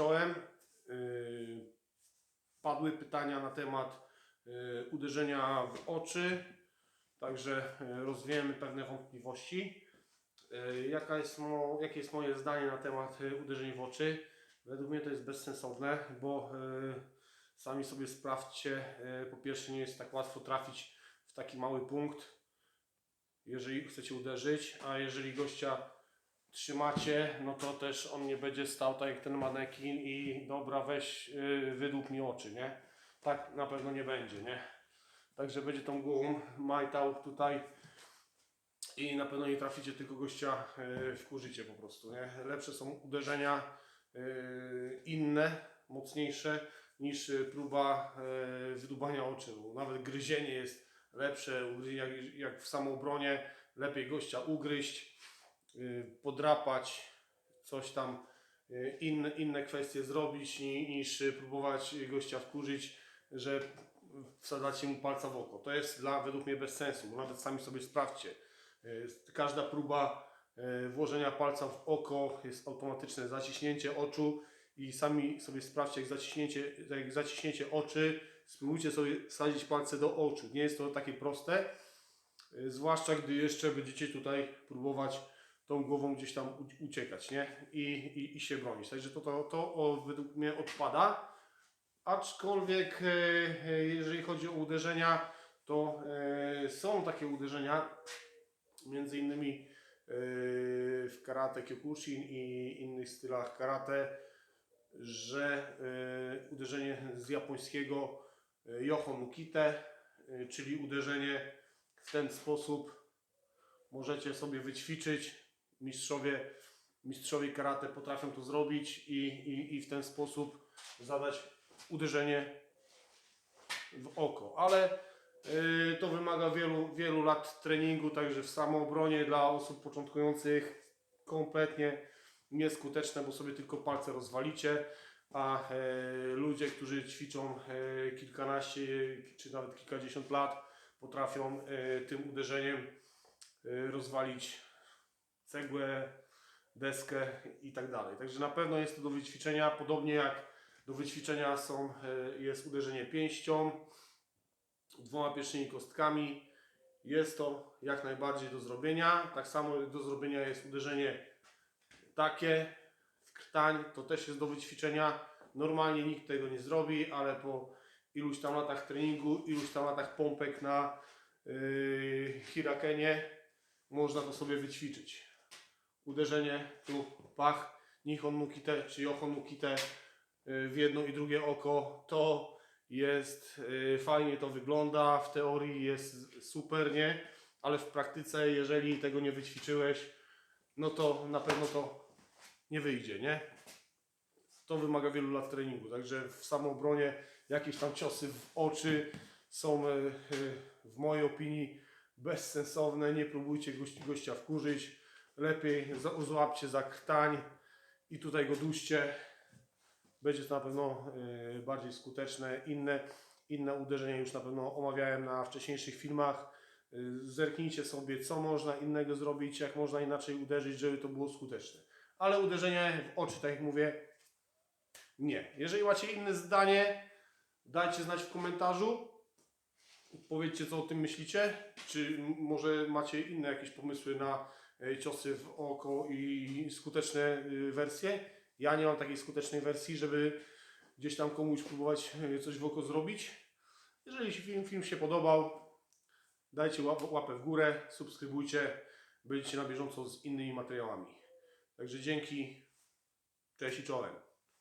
czołem. Yy, Padły pytania na temat yy, uderzenia w oczy, także yy, rozwiejemy pewne wątpliwości. Jaka jest jakie jest moje zdanie na temat uderzeń w oczy? Według mnie to jest bezsensowne, bo sami sobie sprawdźcie, po pierwsze nie jest tak łatwo trafić w taki mały punkt, jeżeli chcecie uderzyć, a jeżeli gościa trzymacie, no to też on nie będzie stał tak jak ten manekin i dobra weź yy, wydłup mi oczy, nie? Tak na pewno nie będzie, nie? Także będzie tą głową majtał tutaj i na pewno nie traficie tylko gościa yy, w kurzycie po prostu, nie? Lepsze są uderzenia yy, inne, mocniejsze niż yy, próba yy, wydubania oczu. Nawet gryzienie jest lepsze, jak, jak w samoobronie, lepiej gościa ugryźć, podrapać, coś tam yy, inne, inne kwestie zrobić ni- niż próbować gościa wkurzyć, że wsadzacie mu palca w oko. To jest dla, według mnie bez sensu, bo nawet sami sobie sprawdźcie. Yy, Każda próba włożenia palca w oko jest automatyczne zaciśnięcie oczu i sami sobie sprawdźcie, jak zaciśnięcie, jak zaciśnięcie oczy, spróbujcie sobie wsadzić palce do oczu. Nie jest to takie proste, zwłaszcza gdy jeszcze będziecie tutaj próbować tą głową gdzieś tam uciekać, nie? I, i, i się bronić. Także to, to, to o, według mnie odpada. Aczkolwiek, e, e, jeżeli chodzi o uderzenia, to e, są takie uderzenia, między innymi w karate Kyokushin i innych stylach karate, że uderzenie z japońskiego e, Yoho Nukite, e, czyli uderzenie w ten sposób możecie sobie wyćwiczyć. Mistrzowie, mistrzowie karate potrafią to zrobić i, i, i w ten sposób zadać uderzenie w oko. Ale y, to wymaga wielu, wielu lat treningu, także w samoobronie dla osób początkujących kompletnie nieskuteczne, bo sobie tylko palce rozwalicie, a e, ludzie, którzy ćwiczą e, kilkanaście czy nawet kilkadziesiąt lat, potrafią e, tym uderzeniem e, rozwalić cegłę, deskę i tak dalej. Także na pewno jest to do wyćwiczenia, podobnie jak do wyćwiczenia są, e, jest uderzenie pięścią, dwoma pierwszymi kostkami. Jest to jak najbardziej do zrobienia. Tak samo do zrobienia jest uderzenie takie w krtań, to też jest do wyćwiczenia. Normalnie nikt tego nie zrobi, ale po iluś tam latach treningu, iluś tam latach pompek na yy, hirakenie można to sobie wyćwiczyć. Uderzenie tu, pach, Nihon Nukite czy Yohon Nukite yy, w jedno i drugie oko, to jest yy, fajnie to wygląda, w teorii jest super, nie? Ale w praktyce, jeżeli tego nie wyćwiczyłeś, no to na pewno to nie wyjdzie, nie? To wymaga wielu lat treningu, także w samoobronie jakieś tam ciosy w oczy są e, w mojej opinii bezsensowne, nie próbujcie gości, gościa wkurzyć, lepiej złapcie za krtań i tutaj go duście, będzie to na pewno e, bardziej skuteczne. Inne, inne uderzenia już na pewno omawiałem na wcześniejszych filmach. E, Zerknijcie sobie, co można innego zrobić, jak można inaczej uderzyć, żeby to było skuteczne. Ale uderzenie w oczy, tak jak mówię, nie. Jeżeli macie inne zdanie, dajcie znać w komentarzu. Powiedzcie, co o tym myślicie. Czy może macie inne jakieś pomysły na ciosy w oko i skuteczne y, wersje? Ja nie mam takiej skutecznej wersji, żeby gdzieś tam komuś próbować e, coś w oko zrobić. Jeżeli film, film się podobał, dajcie łap, łapę w górę, subskrybujcie, będziecie na bieżąco z innymi materiałami. Także dzięki, cześć i czołem.